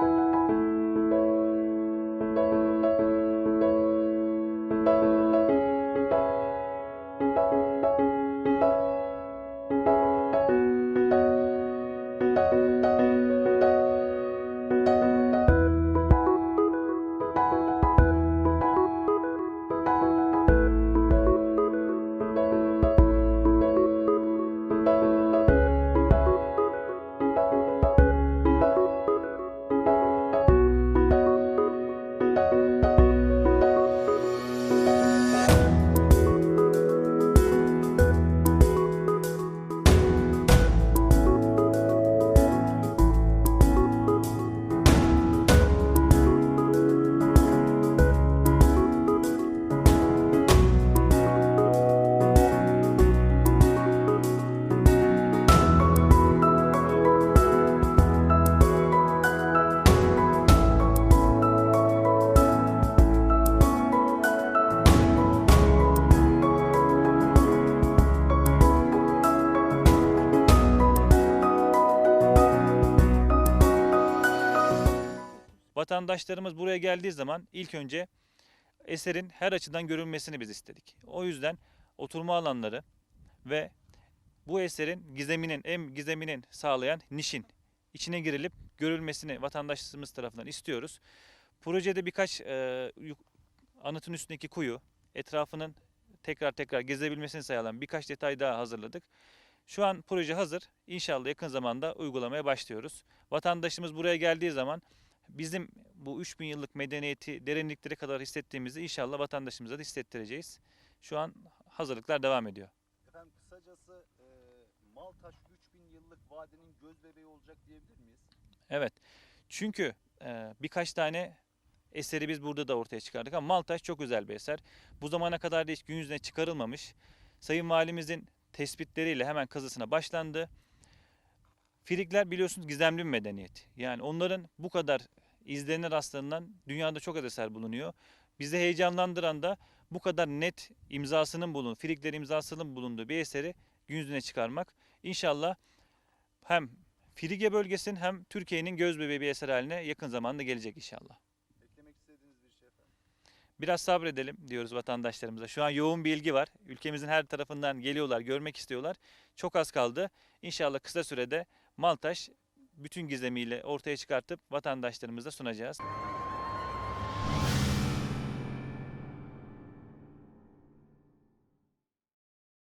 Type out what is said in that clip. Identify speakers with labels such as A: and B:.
A: thank you Vatandaşlarımız buraya geldiği zaman ilk önce eserin her açıdan görülmesini biz istedik. O yüzden oturma alanları ve bu eserin gizeminin, en gizeminin sağlayan nişin içine girilip görülmesini vatandaşlarımız tarafından istiyoruz. Projede birkaç e, anıtın üstündeki kuyu, etrafının tekrar tekrar gezebilmesini sağlayan birkaç detay daha hazırladık. Şu an proje hazır. İnşallah yakın zamanda uygulamaya başlıyoruz. Vatandaşımız buraya geldiği zaman bizim bu 3000 yıllık medeniyeti derinliklere kadar hissettiğimizi inşallah vatandaşımıza da hissettireceğiz. Şu an hazırlıklar devam ediyor.
B: Efendim kısacası e, Maltaş 3000 yıllık vadinin göz bebeği olacak diyebilir miyiz?
A: Evet. Çünkü e, birkaç tane eseri biz burada da ortaya çıkardık ama Maltaş çok özel bir eser. Bu zamana kadar da hiç gün yüzüne çıkarılmamış. Sayın Valimizin tespitleriyle hemen kazısına başlandı. Frikler biliyorsunuz gizemli bir medeniyet. Yani onların bu kadar izlerine rastlanan dünyada çok az eser bulunuyor. Bizi heyecanlandıran da bu kadar net imzasının bulun, Frikler imzasının bulunduğu bir eseri gün yüzüne çıkarmak. İnşallah hem Frige bölgesinin hem Türkiye'nin göz bebeği bir eser haline yakın zamanda gelecek inşallah.
B: Eklemek istediğiniz bir şey efendim.
A: Biraz sabredelim diyoruz vatandaşlarımıza. Şu an yoğun bir ilgi var. Ülkemizin her tarafından geliyorlar, görmek istiyorlar. Çok az kaldı. İnşallah kısa sürede Maltaş bütün gizemiyle ortaya çıkartıp vatandaşlarımıza sunacağız.